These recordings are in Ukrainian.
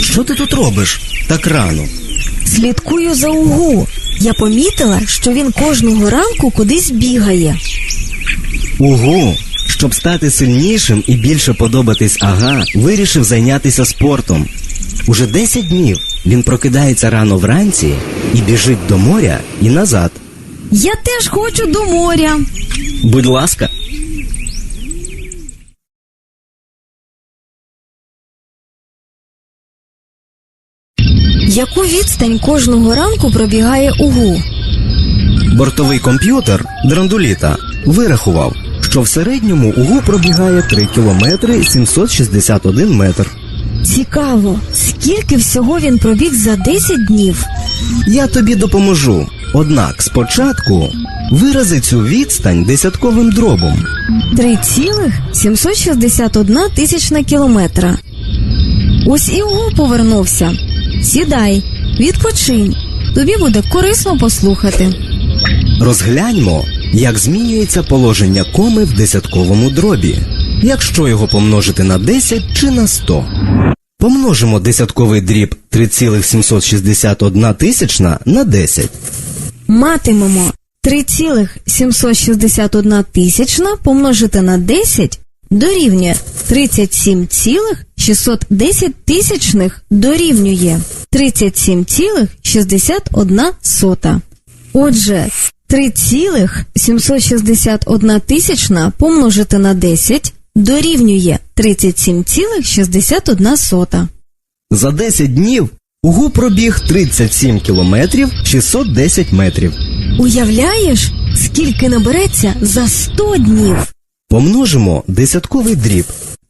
Що ти тут робиш так рано? Слідкую за угу. Я помітила, що він кожного ранку кудись бігає. Угу, щоб стати сильнішим і більше подобатись ага, вирішив зайнятися спортом. Уже 10 днів він прокидається рано вранці і біжить до моря і назад. Я теж хочу до моря. Будь ласка. Яку відстань кожного ранку пробігає угу? Бортовий комп'ютер драндуліта вирахував, що в середньому угу пробігає 3 кілометри 761 метр. Цікаво, скільки всього він пробіг за 10 днів. Я тобі допоможу. Однак спочатку вирази цю відстань десятковим дробом. 3,761 тисячна кілометра. Ось і угу повернувся. Сідай, відпочинь. Тобі буде корисно послухати. Розгляньмо, як змінюється положення коми в десятковому дробі, якщо його помножити на 10 чи на 100. Помножимо десятковий дріб 3,761 тисячна на 10. Матимемо 3,761 тисячна помножити на 10 дорівнює 37,610 тисячних дорівнює 37,61 сота. Отже, 3,761 тисячна помножити на 10 дорівнює 37,61 сота. За 10 днів Угу пробіг 37 кілометрів 610 метрів. Уявляєш, скільки набереться за 100 днів? Помножимо десятковий дріб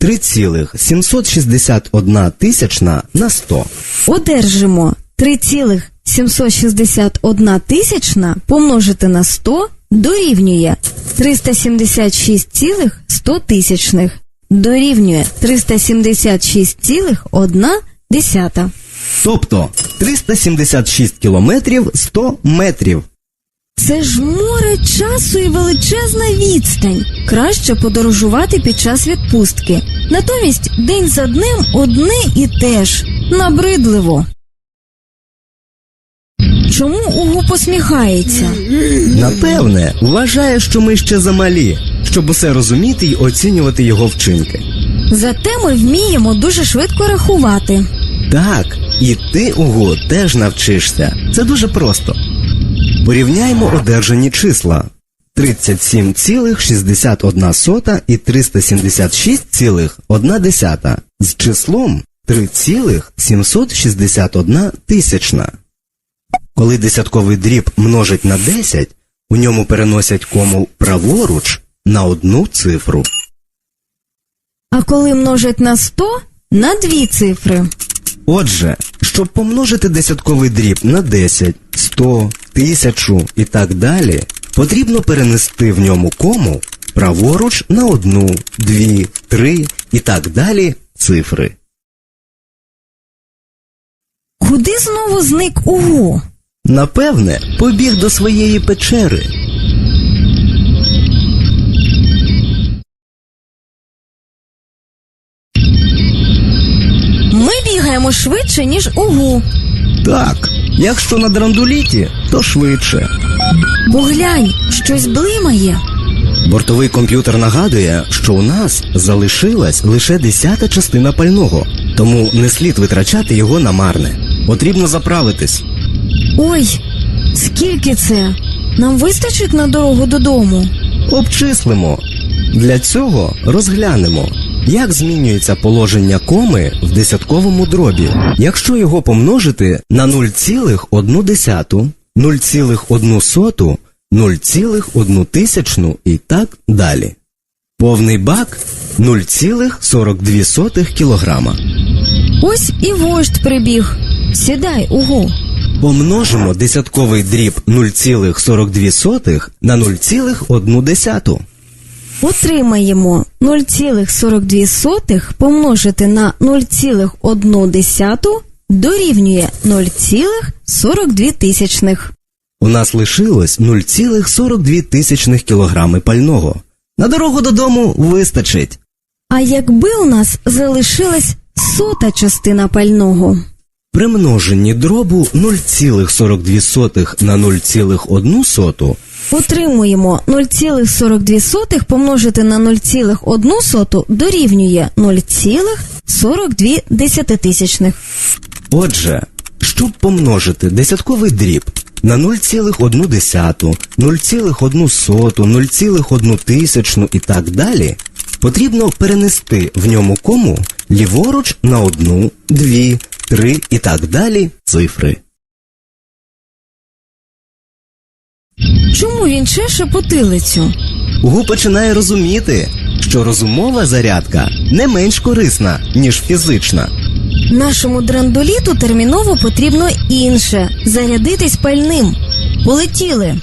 3,761 тисячна на 100. Одержимо 3,761 тисячна помножити на 100 дорівнює 376,100 тисячних. Дорівнює 376,1 десята. Тобто 376 кілометрів 100 метрів. Це ж море часу і величезна відстань. Краще подорожувати під час відпустки. Натомість день за днем одне і те ж. Набридливо. Чому Угу посміхається? Напевне, вважає, що ми ще замалі, щоб усе розуміти й оцінювати його вчинки. Зате ми вміємо дуже швидко рахувати. Так, і ти, Угу, теж навчишся. Це дуже просто. Порівняймо одержані числа. 37,61 і 376,1 з числом 3,761 тисячна. Коли десятковий дріб множить на 10, у ньому переносять кому праворуч на одну цифру. А коли множать на 100 на дві цифри. Отже, щоб помножити десятковий дріб на 10, 100, 1000 і так далі, потрібно перенести в ньому кому праворуч на одну, дві, три і так далі цифри. Куди знову зник Угу? Напевне, побіг до своєї печери. Ми бігаємо швидше, ніж Угу. Так, якщо на драндуліті, то швидше. Поглянь, щось блимає. Бортовий комп'ютер нагадує, що у нас залишилась лише десята частина пального, тому не слід витрачати його на марне. Потрібно заправитись. Ой, скільки це? Нам вистачить на дорогу додому. Обчислимо. Для цього розглянемо, як змінюється положення коми в десятковому дробі, якщо його помножити на 0,1, 0,1, 0,1 і так далі. Повний бак 0,42 кілограма. Ось і вождь прибіг. Сідай, Угу. Помножимо десятковий дріб 0,42 на 0,1. Отримаємо 0,42 помножити на 0,1 дорівнює 0,42 тисячних. У нас лишилось 0,42 тисячних кілограми пального. На дорогу додому вистачить. А якби у нас залишилась сота частина пального? При множенні дробу 0,42 на 0,1 Отримуємо 0,42 помножити на 0,1 дорівнює 0,42. Отже, щоб помножити десятковий дріб на 0,1, 0,1 соту, 0,1 і так далі, потрібно перенести в ньому кому ліворуч на одну, дві, три і так далі цифри. Чому він чеше потилицю? Гу починає розуміти, що розумова зарядка не менш корисна, ніж фізична. Нашому драндоліту терміново потрібно інше зарядитись пальним. Полетіли.